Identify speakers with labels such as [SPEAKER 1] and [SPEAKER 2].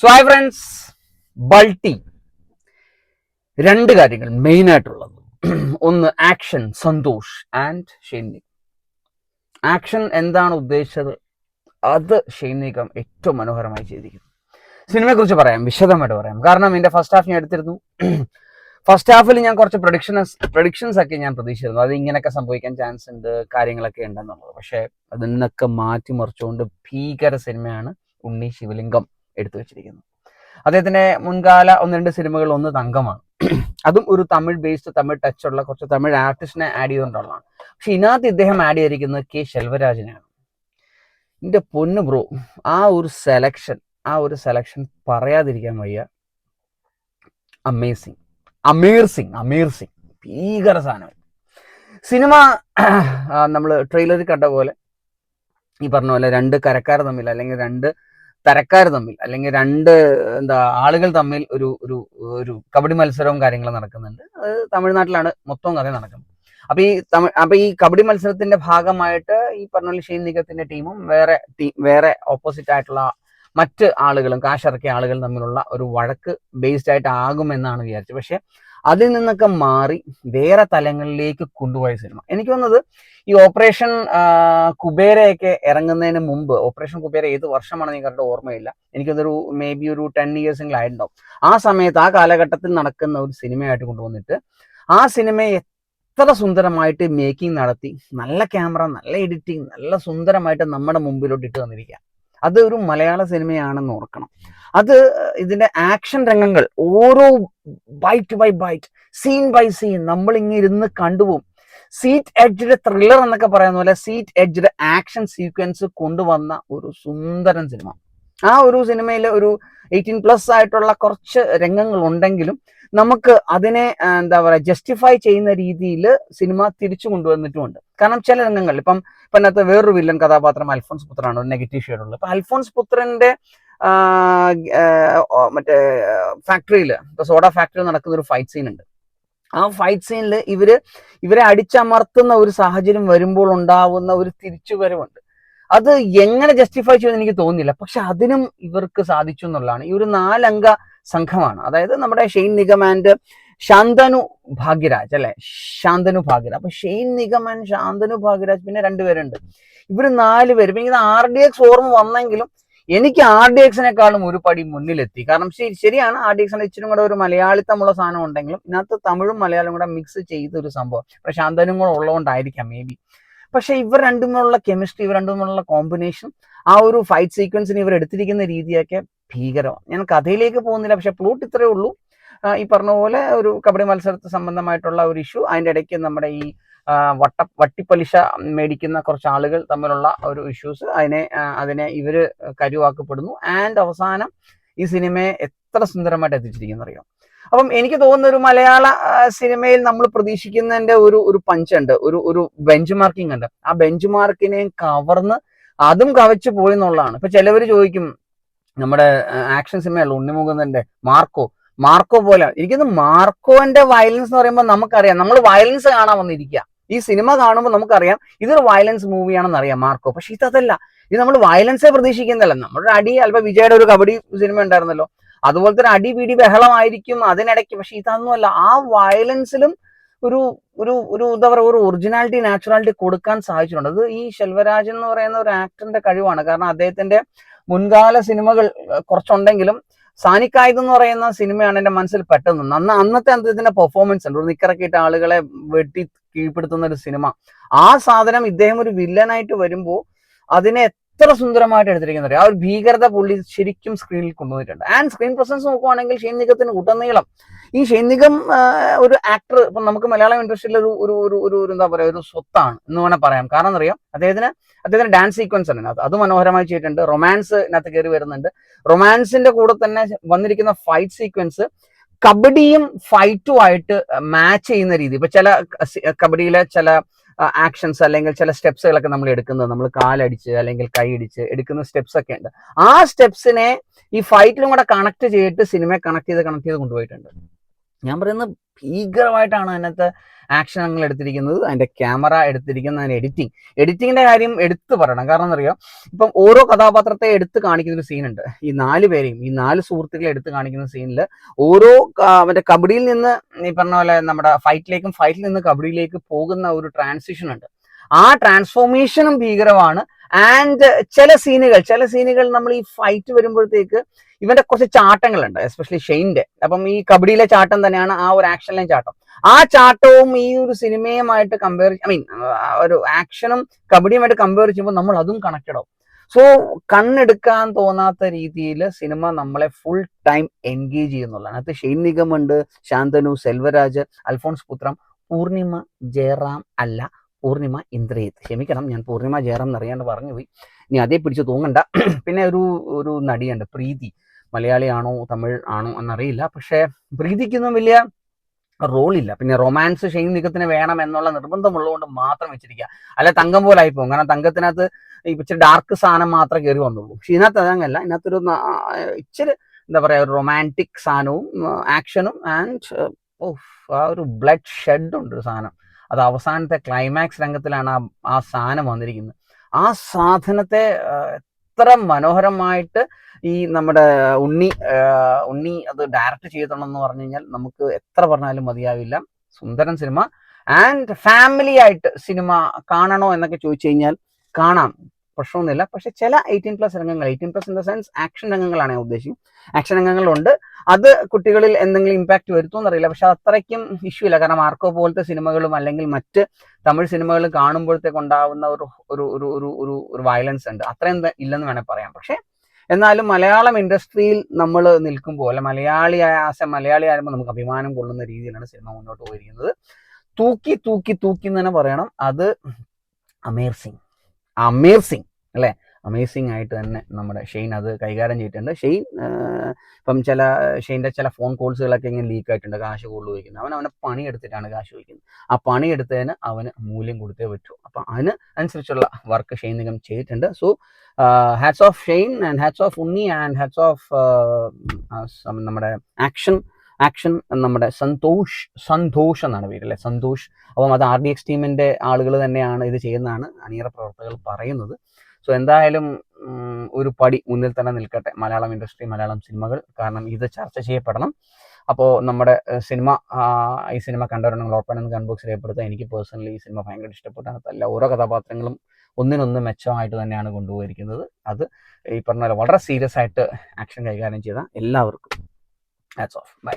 [SPEAKER 1] So I friends Balti രണ്ട് കാര്യങ്ങൾ main ആയിട്ടുള്ളത്. ഒന്ന് ആക്ഷൻ സന്തോഷ് ആൻഡ് ഷെയ്നികം. ആക്ഷൻ എന്താണ് ഉദ്ദേശിച്ചത്? അത് ഷെയ്നികം ഏറ്റവും മനോഹരമായി ചെയ്തിരിക്കുന്നു. സിനിമയെ കുറിച്ച് പറയാം വിശദമായിട്ട് പറയാം. കാരണം എന്റെ ഫസ്റ്റ് ഹാഫ് ഞാൻ എടുത്തിരുന്നു. ഫസ്റ്റ് ഹാഫിൽ ഞാൻ കുറച്ച് പ്രൊഡിക്ഷൻസ് പ്രൊഡിക്ഷൻസ് ഒക്കെ ഞാൻ പ്രതീക്ഷിച്ചിരുന്നു. അത് ഇങ്ങനെയൊക്കെ സംഭവിക്കാൻ ചാൻസ് ഉണ്ട് കാര്യങ്ങളൊക്കെ ഉണ്ടെന്നുള്ളത്. പക്ഷേ അതിന്നൊക്കെ മാറ്റിമറിച്ചുകൊണ്ട് ഭീകര സിനിമയാണ് ഉണ്ണി ശിവലിംഗം. എടുത്തു വെച്ചിരിക്കുന്നത് അദ്ദേഹത്തിന്റെ മുൻകാല ഒന്ന് രണ്ട് സിനിമകൾ ഒന്ന് തങ്കമാണ്. അതും ഒരു തമിഴ് ബേസ്ഡ് തമിഴ് ടച്ച് ഉള്ള കുറച്ച് തമിഴ് ആർട്ടിസ്റ്റിനെ ആഡ് ചെയ്തുകൊണ്ടുള്ളതാണ് പക്ഷെ ഇതിനകത്ത് ഇദ്ദേഹം ആഡ് ചെയ്തിരിക്കുന്നത് കെ ശെൽവരാജിനെയാണ്. എന്റെ പൊന്നു ബ്രോ ആ ഒരു സെലക്ഷൻ ആ ഒരു സെലക്ഷൻ പറയാതിരിക്കാൻ വയ്യ. അമേസിങ് അമീർ സിംഗ് അമീർ സിംഗ് ഭീകര സാധനം. സിനിമ നമ്മൾ ട്രെയിലറിൽ കണ്ട പോലെ ഈ പറഞ്ഞ പോലെ രണ്ട് കരക്കാർ തമ്മിൽ അല്ലെങ്കിൽ രണ്ട് തരക്കാർ തമ്മിൽ അല്ലെങ്കിൽ രണ്ട് എന്താ ആളുകൾ തമ്മിൽ ഒരു ഒരു ഒരു കബഡി മത്സരവും കാര്യങ്ങളും നടക്കുന്നുണ്ട്. അത് തമിഴ്നാട്ടിലാണ് മൊത്തം കഥ നടക്കുന്നത്. അപ്പൊ ഈ തമിഴ് അപ്പൊ ഈ കബഡി മത്സരത്തിന്റെ ഭാഗമായിട്ട് ഈ പറഞ്ഞ ഷെയ്ൻ നിഗത്തിന്റെ ടീമും വേറെ ടീം വേറെ ഓപ്പോസിറ്റ് ആയിട്ടുള്ള മറ്റ് ആളുകളും കാശിറക്കിയ ആളുകളും തമ്മിലുള്ള ഒരു വഴക്ക് ബേസ്ഡ് ആയിട്ട് ആകുമെന്നാണ് വിചാരിച്ചത്. പക്ഷെ അതിൽ നിന്നൊക്കെ മാറി വേറെ തലങ്ങളിലേക്ക് കൊണ്ടുപോയ സിനിമ. എനിക്ക് തോന്നുന്നത് ഈ ഓപ്പറേഷൻ കുബേരയൊക്കെ ഇറങ്ങുന്നതിന് മുമ്പ് ഓപ്പറേഷൻ കുബേര ഏത് വർഷമാണ് നിങ്ങൾക്ക് ഓർമ്മയില്ല. എനിക്കതൊരു മേ ബി ഒരു ടെൻ ഇയേഴ്സെങ്കിലും ആയിട്ടുണ്ടാവും. ആ സമയത്ത് ആ കാലഘട്ടത്തിൽ നടക്കുന്ന ഒരു സിനിമയായിട്ട് കൊണ്ടുവന്നിട്ട് ആ സിനിമയെ എത്ര സുന്ദരമായിട്ട് മേക്കിംഗ് നടത്തി നല്ല ക്യാമറ നല്ല എഡിറ്റിംഗ് നല്ല സുന്ദരമായിട്ട് നമ്മുടെ മുമ്പിലോട്ട് ഇട്ട് തന്നിരിക്കുക അത് ഒരു മലയാള സിനിമയാണെന്ന് ഓർക്കണം. അത് ഇതിന്റെ ആക്ഷൻ രംഗങ്ങൾ ഓരോ bite by bite scene by scene നമ്മൾ ഇങ്ങനെ ഇരുന്ന് കണ്ടുപോകും. സീറ്റ് എഡ്ജ്ഡ് ത്രില്ലർ എന്നൊക്കെ പറയുന്ന പോലെ സീറ്റ് എഡ്ജ്ഡ് ആക്ഷൻ സീക്വൻസ് കൊണ്ടുവന്ന ഒരു സുന്ദരൻ സിനിമ. ആ ഒരു സിനിമയിൽ ഒരു എയ്റ്റീൻ പ്ലസ് ആയിട്ടുള്ള കുറച്ച് രംഗങ്ങൾ ഉണ്ടെങ്കിലും നമുക്ക് അതിനെ എന്താ പറയുക ജസ്റ്റിഫൈ ചെയ്യുന്ന രീതിയിൽ സിനിമ തിരിച്ചു കൊണ്ടുവന്നിട്ടുമുണ്ട്. കാരണം ചില രംഗങ്ങൾ ഇപ്പം ഇപ്പം അതിനകത്ത് വേറൊരു വില്ലൻ കഥാപാത്രം അൽഫോൺസ് പുത്രനാണ് ഒരു നെഗറ്റീവ് ഷെയ്ഡുള്ളത് അപ്പൊ അൽഫോൺസ് പുത്രന്റെ മറ്റേ ഫാക്ടറിയിൽ സോഡ ഫാക്ടറിയിൽ നടക്കുന്ന ഒരു ഫൈറ്റ് സീൻ ഉണ്ട്. ആ ഫൈറ്റ് സീനിൽ ഇവർ ഇവരെ അടിച്ചമർത്തുന്ന ഒരു സാഹചര്യം വരുമ്പോൾ ഉണ്ടാവുന്ന ഒരു തിരിച്ചുവരവുണ്ട്. അത് എങ്ങനെ ജസ്റ്റിഫൈ ചെയ്യുമെന്ന് എനിക്ക് തോന്നുന്നില്ല. പക്ഷെ അതിനും ഇവർക്ക് സാധിച്ചു എന്നുള്ളതാണ്. ഈ ഒരു നാലംഗ സംഘമാണ്. അതായത് നമ്മുടെ ഷെയ്ൻ നിഗം ആൻഡ് ശാന്തനു ഭാഗ്യരാജ് അല്ലെ? ശാന്തനു ഭാഗ്യരാജ്. അപ്പൊ ഷെയ്ൻ നിഗമൻ ശാന്തനു ഭാഗ്യരാജ് പിന്നെ രണ്ടുപേരുണ്ട്. ഇവർ നാല് പേര്. പിന്നെ ഇത് ആർ ഡി എക്സ് ഓർമ്മ വന്നെങ്കിലും എനിക്ക് ആർ ഡി എക്സിനെക്കാളും ഒരു പടി മുന്നിലെത്തി. കാരണം ശരിയാണ് ആർ ഡി എക്സിന്റെ ഇച്ചിരി കൂടെ ഒരു മലയാളിത്തമുള്ള സാധനം ഉണ്ടെങ്കിലും ഇതിനകത്ത് തമിഴും മലയാളവും കൂടെ മിക്സ് ചെയ്ത ഒരു സംഭവം. പക്ഷെ ശാന്തനും കൂടെ ഉള്ളതുകൊണ്ടായിരിക്കാം മേ ബി പക്ഷെ ഇവർ രണ്ടുമുള്ള കെമിസ്ട്രി ഇവർ രണ്ടുമുള്ള കോമ്പിനേഷൻ ആ ഒരു ഫൈറ്റ് സീക്വൻസിന് ഇവർ എടുത്തിരിക്കുന്ന രീതിയൊക്കെ ഭീകരമാണ്. ഞാൻ കഥയിലേക്ക് പോകുന്നില്ല പക്ഷെ പ്ലോട്ട് ഇത്രയേ ഉള്ളൂ. ഈ പറഞ്ഞ പോലെ ഒരു കബഡി മത്സരത്തെ സംബന്ധമായിട്ടുള്ള ഒരു ഇഷ്യൂ അതിന്റെ ഇടയ്ക്ക് നമ്മുടെ ഈ വട്ട വട്ടിപ്പലിശ മേടിക്കുന്ന കുറച്ച് ആളുകൾ തമ്മിലുള്ള ഒരു ഇഷ്യൂസ് അതിനെ അതിനെ ഇവർ കരുവാക്കപ്പെടുന്നു. ആൻഡ് അവസാനം ഈ സിനിമയെ എത്ര സുന്ദരമായിട്ട് എത്തിച്ചിരിക്കുന്നു അറിയാം? അപ്പം എനിക്ക് തോന്നുന്ന ഒരു മലയാള സിനിമയിൽ നമ്മൾ പ്രതീക്ഷിക്കുന്നതിന്റെ ഒരു ഒരു പഞ്ച് ഉണ്ട്. ഒരു ഒരു ബെഞ്ച് മാർക്കിംഗ് ഉണ്ട്. ആ ബെഞ്ച് മാർക്കിനെയും കവർന്ന് അതും കവച്ചു പോയി എന്നുള്ളതാണ്. ഇപ്പൊ ചിലവർ ചോദിക്കും നമ്മുടെ ആക്ഷൻ സിനിമയുള്ള ഉണ്ണിമുകുന്ദന്റെ മാർക്കോ മാർക്കോ പോലെ. എനിക്കൊന്ന് മാർക്കോന്റെ വയലൻസ് എന്ന് പറയുമ്പോൾ നമുക്കറിയാം. നമ്മൾ വയലൻസ് കാണാൻ വന്നിരിക്കുക. ഈ സിനിമ കാണുമ്പോൾ നമുക്കറിയാം ഇതൊരു വയലൻസ് മൂവിയാണെന്ന് അറിയാം മാർക്കോ. പക്ഷെ ഇതല്ല. ഇത് നമ്മൾ വയലൻസേ പ്രതീക്ഷിക്കുന്നില്ല. നമ്മുടെ അടി അല്പം വിജയുടെ ഒരു കബഡി സിനിമ ഉണ്ടായിരുന്നല്ലോ. അതുപോലത്തെ ഒരു അടി പിടി ബഹളമായിരിക്കും അതിനിടയ്ക്ക്. പക്ഷെ ഇതൊന്നുമല്ല ആ വയലൻസിലും ഒരു ഒരു ഒരു എന്താ പറയുക ഒരു ഒറിജിനാലിറ്റി നാച്ചുറാലിറ്റി കൊടുക്കാൻ സാധിച്ചിട്ടുണ്ട്. അത് ഈ ശെൽവരാജൻ എന്ന് പറയുന്ന ഒരു ആക്ടറിന്റെ കഴിവാണ്. കാരണം അദ്ദേഹത്തിന്റെ മുൻകാല സിനിമകൾ കുറച്ചുണ്ടെങ്കിലും സാനിക്കായത് എന്ന് പറയുന്ന സിനിമയാണ് എന്റെ മനസ്സിൽ പെട്ടെന്ന് അന്ന് അന്നത്തെ അദ്ദേഹത്തിന്റെ പെർഫോമൻസ് ഉണ്ട്. ഒരു നിക്കറക്കിയിട്ട് ആളുകളെ വെട്ടി കീഴ്പ്പെടുത്തുന്ന ഒരു സിനിമ. ആ സാധനം ഇദ്ദേഹം ഒരു വില്ലനായിട്ട് വരുമ്പോൾ അതിനെ എത്ര സുന്ദരമായിട്ട് എടുത്തിരിക്കുന്നത് ആ ഒരു ഭീകരത പുള്ളി ശരിക്കും സ്ക്രീനിൽ കൊണ്ടുവന്നിട്ടുണ്ട്. ആൻഡ് സ്ക്രീൻ പ്രസൻസ് നോക്കുവാണെങ്കിൽ ഷെയ്ൻ നിഗത്തിന് ഉടനീളം ഈ ഷെയ്ൻ നിഗം ഒരു ആക്ടർ ഇപ്പം നമുക്ക് മലയാളം ഇൻഡസ്ട്രിയിൽ ഒരു ഒരു ഒരു ഒരു എന്താ പറയുക ഒരു സ്വത്താണ് എന്ന് വേണേൽ പറയാം. കാരണം എന്നറിയാം അദ്ദേഹത്തിന് അദ്ദേഹത്തിന് ഡാൻസ് സീക്വൻസ് ആണ് അത് മനോഹരമായി ചെയ്തിട്ടുണ്ട്. റൊമാൻസ് ഇതിനകത്ത് കയറി വരുന്നുണ്ട്. റൊമാൻസിന്റെ കൂടെ തന്നെ വന്നിരിക്കുന്ന ഫൈറ്റ് സീക്വൻസ് കബഡിയും ഫൈറ്റും ആയിട്ട് മാച്ച് ചെയ്യുന്ന രീതി. ഇപ്പൊ ചില കബഡിയിലെ ചില ആക്ഷൻസ് അല്ലെങ്കിൽ ചില സ്റ്റെപ്സുകളൊക്കെ നമ്മൾ എടുക്കുന്നത്. നമ്മൾ കാലടിച്ച് അല്ലെങ്കിൽ കൈ അടിച്ച് എടുക്കുന്ന സ്റ്റെപ്സ് ഒക്കെ ഉണ്ട്. ആ സ്റ്റെപ്സിനെ ഈ ഫൈറ്റിലും കൂടെ കണക്ട് ചെയ്തിട്ട് സിനിമയെ കണക്ട് ചെയ്ത് കണക്ട് ചെയ്ത് കൊണ്ടുപോയിട്ടുണ്ട്. ഞാൻ പറയുന്നത് ഭീകരമായിട്ടാണ് അതിനകത്ത് ആക്ഷൻ അങ്ങനെ എടുത്തിരിക്കുന്നത്. അതിന്റെ ക്യാമറ എടുത്തിരിക്കുന്ന അതിന്റെ എഡിറ്റിംഗ് എഡിറ്റിങ്ങിന്റെ കാര്യം എടുത്തു പറയണം. കാരണം എന്നറിയാം ഇപ്പം ഓരോ കഥാപാത്രത്തെ എടുത്ത് കാണിക്കുന്ന ഒരു സീനുണ്ട് ഈ നാല് പേരെയും ഈ നാല് സുഹൃത്തുക്കളെ എടുത്ത് കാണിക്കുന്ന സീനിൽ ഓരോ മറ്റേ കബഡിയിൽ നിന്ന് ഈ പറഞ്ഞ പോലെ നമ്മുടെ ഫൈറ്റിലേക്കും ഫൈറ്റിൽ നിന്ന് കബഡിയിലേക്ക് പോകുന്ന ഒരു ട്രാൻസിഷൻ ഉണ്ട്. ആ ട്രാൻസ്ഫോർമേഷനും ഭീകരമാണ്. ആൻഡ് ചില സീനുകൾ ചില സീനുകൾ നമ്മൾ ഈ ഫൈറ്റ് വരുമ്പോഴത്തേക്ക് ഇവന്റെ കുറച്ച് ചാട്ടങ്ങളുണ്ട് എസ്പെഷ്യലി ഷെയിന്റെ. അപ്പം ഈ കബഡിയിലെ ചാട്ടം തന്നെയാണ് ആ ഒരു ആക്ഷനിലെ ചാട്ടം. ആ ചാട്ടവും ഈ ഒരു സിനിമയുമായിട്ട് കമ്പയർ ഐ മീൻ ഒരു ആക്ഷനും കബഡിയുമായിട്ട് കമ്പയർ ചെയ്യുമ്പോൾ നമ്മൾ അതും കണക്റ്റഡ് ആവും. സോ കണ്ണെടുക്കാൻ തോന്നാത്ത രീതിയിൽ സിനിമ നമ്മളെ ഫുൾ ടൈം എൻഗേജ് ചെയ്യുന്നുള്ളതാണ്. അതിനകത്ത് ഷെയ്ൻ നിഗമുണ്ട് ശാന്തനു സെൽവരാജ് അൽഫോൺസ് പുത്രം പൂർണിമ ജയറാം അല്ല. പൂർണിമ ഇന്ദ്രജിത്ത്. ക്ഷമിക്കണം ഞാൻ പൂർണിമ ജയറാം എന്നറിയാണ്ട് പറഞ്ഞു പോയി. ഇനി അതേ പിടിച്ച് തൂങ്ങണ്ട. പിന്നെ ഒരു ഒരു നടിയുണ്ട് പ്രീതി. മലയാളിയാണോ തമിഴ് ആണോ എന്നറിയില്ല. പക്ഷേ പ്രീതിക്കൊന്നും വലിയ റോളില്ല. പിന്നെ റൊമാൻസ് ഷെയ്ൻ നീക്കത്തിന് വേണം എന്നുള്ള നിർബന്ധമുള്ളതുകൊണ്ട് മാത്രം വെച്ചിരിക്കുക അല്ല തങ്കം പോലെ ആയിപ്പോകും പോകും കാരണം തങ്കത്തിനകത്ത് ഇച്ചിരി ഡാർക്ക് സാധനം മാത്രമേ കയറി വന്നുള്ളൂ. പക്ഷെ ഇതിനകത്ത് അതങ്ങല്ല. ഇതിനകത്തൊരു ഇച്ചിരി എന്താ പറയുക ഒരു റൊമാന്റിക് സാധനവും ആക്ഷനും ആൻഡ് ആ ഒരു ബ്ലഡ് ഷെഡ് ഉണ്ട് സാധനം. അത് അവസാനത്തെ ക്ലൈമാക്സ് രംഗത്തിലാണ് ആ ആ സാധനം വന്നിരിക്കുന്നത്. ആ സാധനത്തെ എത്ര മനോഹരമായിട്ട് ഈ നമ്മുടെ ഉണ്ണി ഉണ്ണി അത് ഡയറക്റ്റ് ചെയ്തണമെന്ന് പറഞ്ഞു കഴിഞ്ഞാൽ നമുക്ക് എത്ര പറഞ്ഞാലും മതിയാവില്ല. സുന്ദരൻ സിനിമ ആൻഡ് ഫാമിലി ആയിട്ട് സിനിമ കാണണോ എന്നൊക്കെ ചോദിച്ചു കഴിഞ്ഞാൽ കാണാം. പ്രശ്നമൊന്നുമില്ല. പക്ഷെ ചില എയ്റ്റീൻ പ്ലസ് രംഗങ്ങൾ eighteen plus in the sense action രംഗങ്ങളാണ് ഞാൻ ഉദ്ദേശിക്കുന്നത്. ആക്ഷൻ രംഗങ്ങളുണ്ട്. അത് കുട്ടികളിൽ എന്തെങ്കിലും ഇമ്പാക്ട് വരുത്തുമെന്നറിയില്ല പക്ഷെ അത്രയ്ക്കും ഇഷ്യൂ ഇല്ല. കാരണം മാർക്കോ പോലത്തെ സിനിമകളും അല്ലെങ്കിൽ മറ്റ് തമിഴ് സിനിമകളും കാണുമ്പോഴത്തേക്ക് ഉണ്ടാവുന്ന ഒരു ഒരു ഒരു ഒരു ഒരു വയലൻസ് ഉണ്ട്. അത്രയും ഇല്ലെന്ന് വേണേൽ പറയാം. പക്ഷേ എന്നാലും മലയാളം ഇൻഡസ്ട്രിയിൽ നമ്മൾ നിൽക്കുമ്പോൾ അല്ല മലയാളി ആസ മലയാളി ആകുമ്പോൾ നമുക്ക് അഭിമാനം കൊള്ളുന്ന രീതിയിലാണ് സിനിമ മുന്നോട്ട് പോയിരിക്കുന്നത്. തൂക്കി തൂക്കി തൂക്കി എന്ന് തന്നെ പറയണം. അത് അമേസിങ് അമേസിങ് അല്ലേ? അമേസിങ് ആയിട്ട് തന്നെ നമ്മുടെ ഷെയ്ൻ അത് കൈകാര്യം ചെയ്തിട്ടുണ്ട്. ഷെയ്ൻ ഇപ്പം ചില ഷെയ്ന്റെ ചില ഫോൺ കോൾസുകളൊക്കെ ഇങ്ങനെ ലീക്ക് ആയിട്ടുണ്ട് കാശ് കൂടുതൽ ചോദിക്കുന്നത് അവൻ അവനെ പണിയെടുത്തിട്ടാണ് കാശ് ചോദിക്കുന്നത്. ആ പണിയെടുത്തതിന് അവന് മൂല്യം കൊടുത്തേ പറ്റൂ. അപ്പം അതിന് അനുസരിച്ചുള്ള വർക്ക് ഷെയ്ൻ നിഗം ചെയ്തിട്ടുണ്ട്. So hats off Shane and hats off Unni and hats off നമ്മുടെ ആക്ഷൻ ആക്ഷൻ നമ്മുടെ സന്തോഷ് സന്തോഷ് എന്നാണ് പേര് അല്ലെ? സന്തോഷ്. അപ്പം അത് ആർ ഡി എക്സ് ടീമിന്റെ ആളുകൾ തന്നെയാണ് ഇത് ചെയ്യുന്നതാണ് അണിയറ പ്രവർത്തകർ പറയുന്നത്. സോ എന്തായാലും ഒരു പടി മുന്നിൽ തന്നെ നിൽക്കട്ടെ. മലയാളം ഇൻഡസ്ട്രി മലയാളം സിനിമകൾ കാരണം ഇത് ചർച്ച ചെയ്യപ്പെടണം. അപ്പോൾ നമ്മുടെ സിനിമ ഈ സിനിമ കണ്ടവരുണ്ടെങ്കിൽ ഉറപ്പാണെന്ന് കൺബോക്സ് രേഖപ്പെടുത്തുക. എനിക്ക് പേഴ്സണലി ഈ സിനിമ ഭയങ്കര ഇഷ്ടപ്പെട്ടാണ് അല്ല ഓരോ കഥാപാത്രങ്ങളും ഒന്നിനൊന്ന് മെച്ചമായിട്ട് തന്നെയാണ് കൊണ്ടുപോയിരിക്കുന്നത്. അത് ഈ പറഞ്ഞ പോലെ വളരെ സീരിയസ് ആയിട്ട് ആക്ഷൻ കൈകാര്യം ചെയ്ത എല്ലാവർക്കും. Hats off by